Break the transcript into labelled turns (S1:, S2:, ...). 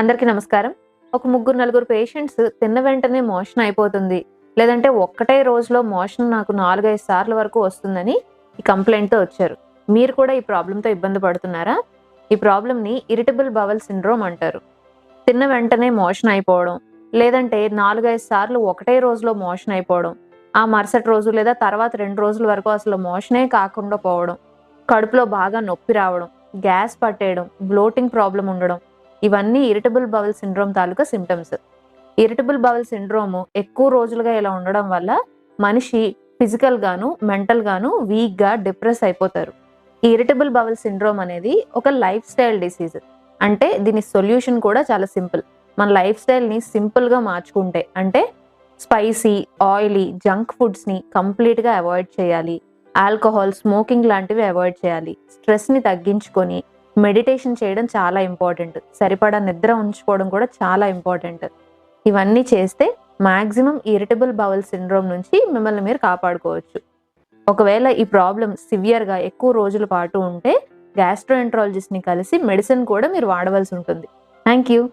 S1: అందరికీ నమస్కారం. ఒక ముగ్గురు నలుగురు పేషెంట్స్ తిన్న వెంటనే మోషన్ అయిపోతుంది. లేదంటే ఒక్కటే రోజులో మోషన్ నాకు నాలుగైదు సార్లు వరకు వస్తుందని ఈ కంప్లైంట్తో వచ్చారు. మీరు కూడా ఈ ప్రాబ్లంతో ఇబ్బంది పడుతున్నారా? ఈ ప్రాబ్లంని ఇరిటబుల్ బవల్ సిండ్రోమ్ అంటారు. తిన్న వెంటనే మోషన్ అయిపోవడం లేదంటే నాలుగైదు సార్లు ఒకటే రోజులో మోషన్ అయిపోవడం ఆ మరుసటి రోజు లేదా తర్వాత రెండు రోజుల వరకు అసలు మోషనే కాకుండా పోవడం కడుపులో బాగా నొప్పి రావడం గ్యాస్ పట్టేయడం బ్లోటింగ్ ప్రాబ్లం ఉండడం ఇవన్నీ ఇరిటబుల్ బవల్ సిండ్రోమ్ తాలూకా సిమ్టమ్స్ ఇరిటబుల్ బవల్ సిండ్రోమ్ ఎక్కువ రోజులుగా ఇలా ఉండడం వల్ల మనిషి ఫిజికల్ గాను మెంటల్ గాను వీక్గా డిప్రెస్ అయిపోతారు. ఈ ఇరిటబుల్ బవల్ సిండ్రోమ్ అనేది ఒక లైఫ్ స్టైల్ డిసీజ్ అంటే దీని సొల్యూషన్ కూడా చాలా సింపుల్ మన లైఫ్ స్టైల్ని సింపుల్గా మార్చుకుంటే అంటే స్పైసీ ఆయిలీ జంక్ ఫుడ్స్ని కంప్లీట్గా అవాయిడ్ చేయాలి. ఆల్కహాల్ స్మోకింగ్ లాంటివి అవాయిడ్ చేయాలి. స్ట్రెస్ని తగ్గించుకొని మెడిటేషన్ చేయడం చాలా ఇంపార్టెంట్. సరిపడా నిద్ర ఉంచుకోవడం కూడా చాలా ఇంపార్టెంట్. ఇవన్నీ చేస్తే మాక్సిమం ఇరిటబుల్ బౌల్ సిండ్రోమ్ నుంచి మిమ్మల్ని మీరు కాపాడుకోవచ్చు. ఒకవేళ ఈ ప్రాబ్లం సివియర్గా ఎక్కువ రోజుల పాటు ఉంటే గ్యాస్ట్రోఎంట్రాలజిస్ట్ని కలిసి మెడిసిన్ కూడా మీరు వాడవలసి ఉంటుంది. Thank you